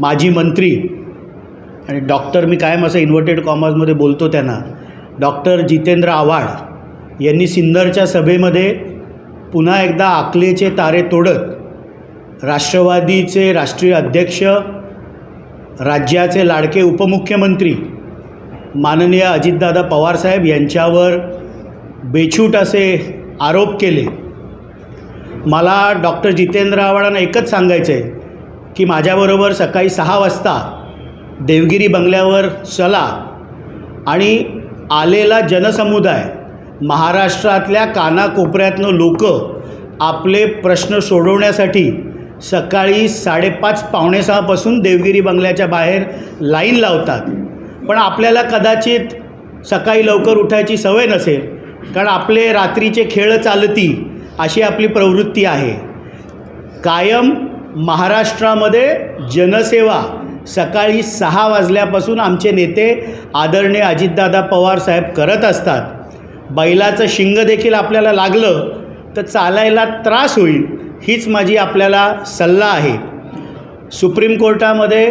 माजी मंत्री आणि डॉक्टर मी कायम असं इन्व्हर्टेड कॉमर्समध्ये बोलतो त्यांना डॉक्टर जितेंद्र आव्हाड यांनी सिन्नरच्या सभेमध्ये पुन्हा एकदा आकलेचे तारे तोडत राष्ट्रवादीचे राष्ट्रीय अध्यक्ष राज्याचे लाडके उपमुख्यमंत्री माननीय अजितदादा पवारसाहेब यांच्यावर बेछूट असे आरोप केले. मला डॉक्टर जितेंद्र आव्हाडांना एकच सांगायचं आहे की माझ्याबरोबर सकाळी सहा वाजता देवगिरी बंगल्यावर चला आणि आलेला जनसमुदाय महाराष्ट्रातल्या कानाकोपऱ्यातनं लोक आपले प्रश्न सोडवण्यासाठी सकाळी साडेपाच पावणेसहापासून देवगिरी बंगल्याच्या बाहेर लाईन लावतात. पण आपल्याला कदाचित सकाळी लवकर उठायची सवय नसेल कारण आपले रात्रीचे खेळ चालती अशी आपली प्रवृत्ती आहे. कायम महाराष्ट्रामध्ये जनसेवा सकाळी सहा वाजल्यापासून आमचे नेते आदरणीय अजितदादा पवार साहेब करत असतात. बैलाचं शिंग देखील आपल्याला लागलं तर चालायला त्रास होईल हीच माझी आपल्याला सल्ला आहे. सुप्रीम कोर्टामध्ये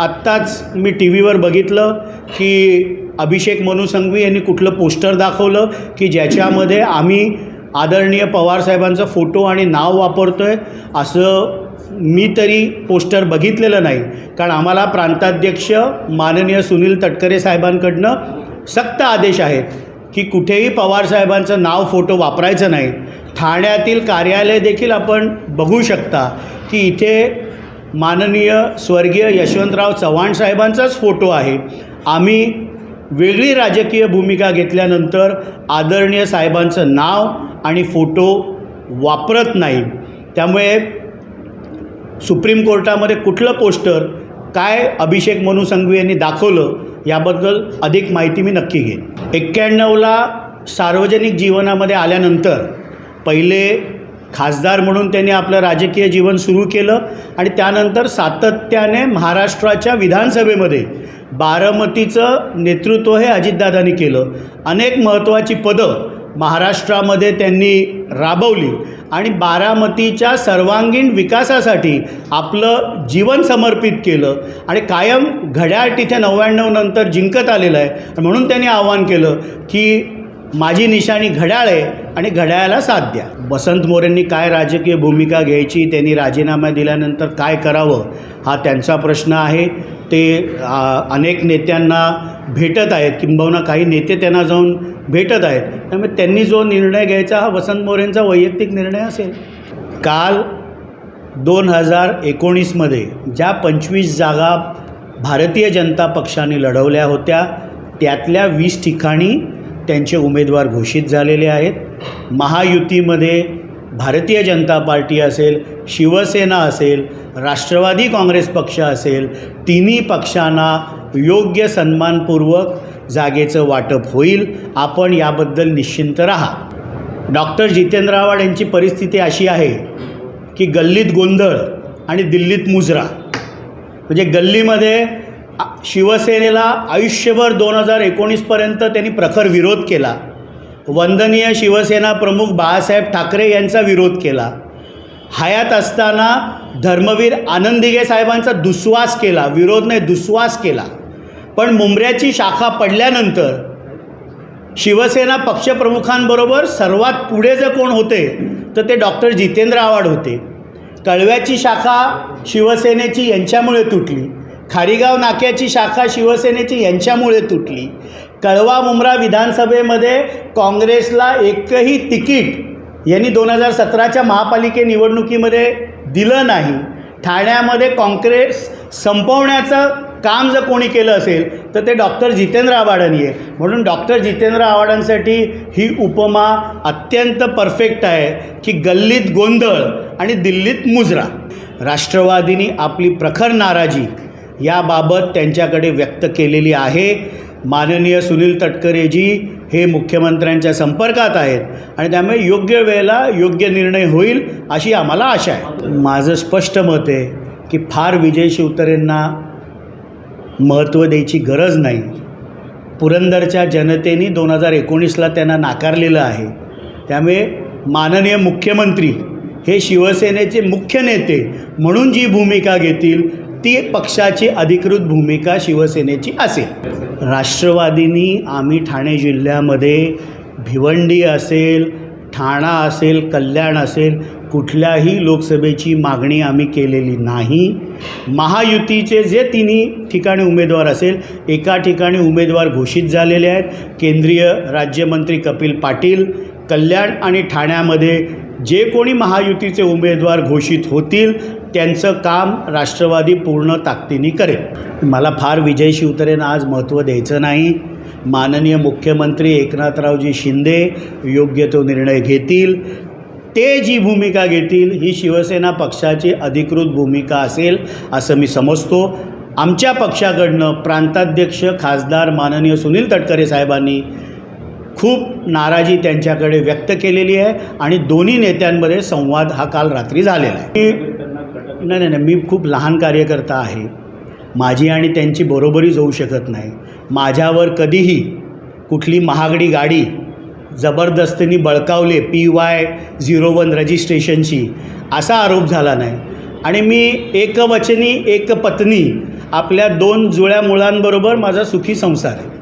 आत्ताच मी टी व्हीवर बघितलं की अभिषेक मनू संघवी यांनी कुठलं पोस्टर दाखवलं की ज्याच्यामध्ये आम्ही आदरणीय पवारसाहेबांचा फोटो आणि नाव वापरतो आहे असं मी तरी पोस्टर बघितलेलं नाही. कारण आम्हाला प्रांताध्यक्ष माननीय सुनील तटकरे साहेबांकडनं सक्त आदेश आहेत की कुठेही पवारसाहेबांचं नाव फोटो वापरायचं नाही. ठाण्यातील कार्यालय देखील आपण बघू शकता की इथे माननीय स्वर्गीय यशवंतराव चव्हाण साहेबांचाच फोटो आहे. आम्ही वेगळी राजकीय भूमिका घेतल्यानंतर आदरणीय साहेबांचं नाव आणि फोटो वापरत नाही. त्यामुळे सुप्रीम कोर्टामध्ये कुठलं पोस्टर काय अभिषेक मनु संघवी यांनी दाखवलं याबद्दल अधिक माहिती मी नक्की घेईन. एक्क्याण्णवला सार्वजनिक जीवनामध्ये आल्यानंतर पहिले खासदार म्हणून त्यांनी आपलं राजकीय जीवन सुरू केलं आणि त्यानंतर सातत्याने महाराष्ट्राच्या विधानसभेमध्ये बारामतीचं नेतृत्व हे अजितदादांनी केलं. अनेक महत्त्वाची पदं महाराष्ट्रामध्ये त्यांनी राबवली. आणि बारामतीच्या सर्वांगीण विकासासाठी आपलं जीवन समर्पित केलं आणि कायम घड्याळ तिथे नव्याण्णव नंतर जिंकत आलेलं आहे. म्हणून त्यांनी आव्हान केलं की माझी निशाणी घड्याळ आहे आणि घड्याळाला साथ द्या. वसंत मोरेंनी काय राजकीय भूमिका घ्यायची त्यांनी राजीनामा दिल्यानंतर काय करावं हा त्यांचा प्रश्न आहे. ते अनेक नेत्यांना भेटत आहेत किंबहुना काही नेते त्यांना जाऊन भेटत आहेत. त्यामुळे त्यांनी जो निर्णय घ्यायचा हा वसंत मोरेंचा वैयक्तिक निर्णय असेल. काल दोन हजार एकोणीसमध्ये ज्या पंचवीस जागा भारतीय जनता पक्षाने लढवल्या होत्या त्यातल्या वीस ठिकाणी त्यांचे उमेदवार घोषित झालेले आहेत. महायुतीमध्ये भारतीय जनता पार्टी असेल शिवसेना असेल राष्ट्रवादी काँग्रेस पक्ष असेल तिन्ही पक्षांना योग्य सन्मानपूर्वक जागेचं वाटप होईल. आपण याबद्दल निश्चिंत राहा. डॉक्टर जितेंद्र आव्हाड यांची परिस्थिती अशी आहे की गल्लीत गोंधळ आणि दिल्लीत मुजरा. म्हणजे गल्लीमध्ये शिवसेनेला आयुष्यभर दोन हजार एकोणीसपर्यंत त्यांनी प्रखर विरोध केला. वंदनीय शिवसेना प्रमुख बाळासाहेब ठाकरे यांचा विरोध केला. हयात असताना धर्मवीर आनंदिगे साहेबांचा दुस्वास केला विरोध नाही दुस्वास केला. पण मुंबऱ्याची शाखा पडल्यानंतर शिवसेना पक्षप्रमुखांबरोबर सर्वात पुढे जर कोण होते तर ते डॉक्टर जितेंद्र आव्हाड होते. कळव्याची शाखा शिवसेनेची यांच्यामुळे तुटली. खारीगाव नाक्याची शाखा शिवसेनेची यांच्यामुळे तुटली. कळवा मुंब्रा विधानसभेमध्ये काँग्रेसला एकही तिकीट यांनी दोन हजार सतराच्या महापालिके निवडणुकीमध्ये दिलं नाही. ठाण्यामध्ये काँग्रेस संपवण्याचं काम जर कोणी केलं असेल तर ते डॉक्टर जितेंद्र आव्हाडांनी आहे. म्हणून डॉक्टर जितेंद्र आव्हाडांसाठी ही उपमा अत्यंत परफेक्ट आहे की गल्लीत गोंधळ आणि दिल्लीत मुजरा. राष्ट्रवादीनी आपली प्रखर नाराजी याबाबत त्यांच्याकडे व्यक्त केलेली आहे. माननीय सुनील तटकरेजी हे मुख्यमंत्र्यांच्या संपर्कात आहेत आणि त्यामुळे योग्य वेळेला योग्य निर्णय होईल अशी आम्हाला आशा आहे. माझं स्पष्ट मत आहे की फार विजय शिवतरेंना महत्त्व द्यायची गरज नाही. पुरंदरच्या जनतेने दोन हजार एकोणीसला त्यांना नाकारलेलं आहे. त्यामुळे माननीय मुख्यमंत्री हे शिवसेनेचे मुख्य नेते म्हणून जी भूमिका घेतील ती पक्षाची अधिकृत भूमिका शिवसेनेची असेल. राष्ट्रवादीनी आम्ही ठाणे जिल्ह्यामध्ये भिवंडी असेल ठाणा असेल कल्याण असेल कुठल्याही लोकसभेची मागणी आम्ही केलेली नाही. महायुतीचे जे तिन्ही ठिकाणी उमेदवार असेल एका ठिकाणी उमेदवार घोषित झालेले आहेत. केंद्रीय राज्यमंत्री कपिल पाटील कल्याण आणि ठाण्यामध्ये जे कोणी महायुतीचे उमेदवार घोषित होतील त्यांचं काम राष्ट्रवादी पूर्ण ताकदीने करेल. मला फार विजय शिवतरेंना आज महत्त्व द्यायचं नाही. माननीय मुख्यमंत्री एकनाथरावजी शिंदे योग्य तो निर्णय घेतील. ते जी भूमिका घेतील ही शिवसेना पक्षाची अधिकृत भूमिका असेल असं मी समजतो. आमच्या पक्षाकडनं प्रांताध्यक्ष खासदार माननीय सुनील तटकरे साहेबांनी खूप नाराजी त्यांच्याकडे व्यक्त केलेली आहे आणि दोन्ही नेत्यांमध्ये संवाद हा काल रात्री झालेला आहे. मी- नाही नाही नाही मी खूप लहान कार्यकर्ता आहे. माझी आणि त्यांची बरोबरी जाऊ शकत नाही. माझ्यावर कधीही कुठली महागडी गाडी जबरदस्तीने बळकावले पी वाय झिरो वन रजिस्ट्रेशनची असा आरोप झाला नाही. आणि मी एकवचनी एक पत्नी आपल्या दोन जुळ्या मुलांबरोबर माझा सुखी संसार आहे.